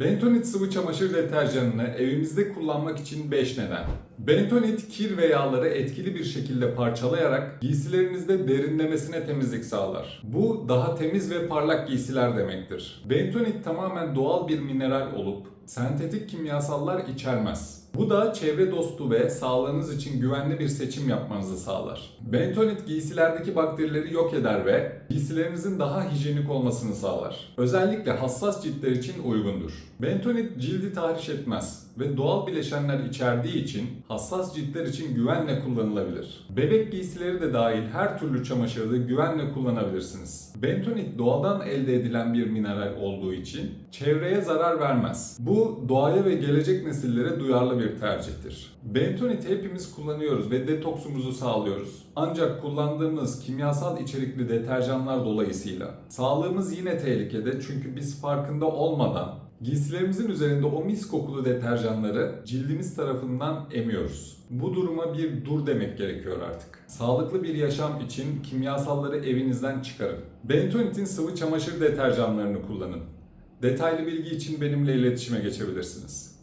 Bentonit sıvı çamaşır deterjanını evimizde kullanmak için 5 neden. Bentonit kir ve yağları etkili bir şekilde parçalayarak giysilerinizde derinlemesine temizlik sağlar. Bu daha temiz ve parlak giysiler demektir. Bentonit tamamen doğal bir mineral olup sentetik kimyasallar içermez. Bu da çevre dostu ve sağlığınız için güvenli bir seçim yapmanızı sağlar. Bentonit giysilerdeki bakterileri yok eder ve giysilerinizin daha hijyenik olmasını sağlar. Özellikle hassas ciltler için uygundur. Bentonit cildi tahriş etmez ve doğal bileşenler içerdiği için hassas ciltler için güvenle kullanılabilir. Bebek giysileri de dahil her türlü çamaşırda güvenle kullanabilirsiniz. Bentonit doğadan elde edilen bir mineral olduğu için çevreye zarar vermez. Bu doğaya ve gelecek nesillere duyarlı bir tercihtir. Bentonit hepimiz kullanıyoruz ve detoksumuzu sağlıyoruz. Ancak kullandığımız kimyasal içerikli deterjanlar dolayısıyla sağlığımız yine tehlikede çünkü biz farkında olmadan Giysilerimizin üzerinde o mis kokulu deterjanları cildimiz tarafından emiyoruz. Bu duruma bir dur demek gerekiyor artık. Sağlıklı bir yaşam için kimyasalları evinizden çıkarın. Bentonit'in sıvı çamaşır deterjanlarını kullanın. Detaylı bilgi için benimle iletişime geçebilirsiniz.